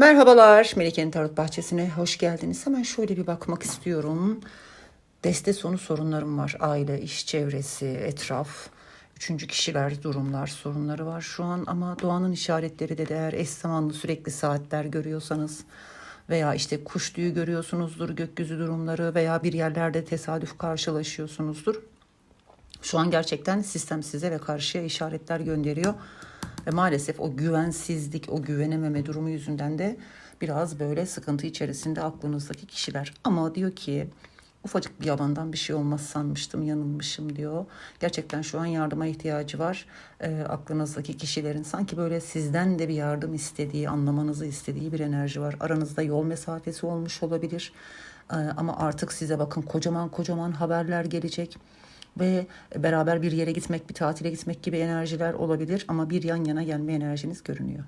Merhabalar Melike'nin Tarot Bahçesi'ne hoş geldiniz. Hemen şöyle bir bakmak istiyorum. Deste sonu sorunlarım var. Aile, iş çevresi, etraf, üçüncü kişiler, durumlar, sorunları var şu an. Ama doğanın işaretleri de eğer eş zamanlı sürekli saatler görüyorsanız veya işte kuş tüyü görüyorsunuzdur, gökyüzü durumları veya bir yerlerde tesadüf karşılaşıyorsunuzdur. Şu an gerçekten sistem size ve karşıya işaretler gönderiyor. Ve maalesef o güvensizlik, o güvenememe durumu yüzünden de biraz böyle sıkıntı içerisinde aklınızdaki kişiler. Ama diyor ki ufacık bir yalandan bir şey olmaz sanmıştım, yanılmışım diyor. Gerçekten şu an yardıma ihtiyacı var. Ee, aklınızdaki kişilerin sanki böyle sizden de bir yardım istediği, anlamanızı istediği bir enerji var. Aranızda yol mesafesi olmuş olabilir. Ee, ama artık size bakın kocaman kocaman haberler gelecek ve beraber bir yere gitmek, bir tatile gitmek gibi enerjiler olabilir ama bir yan yana gelme enerjiniz görünüyor.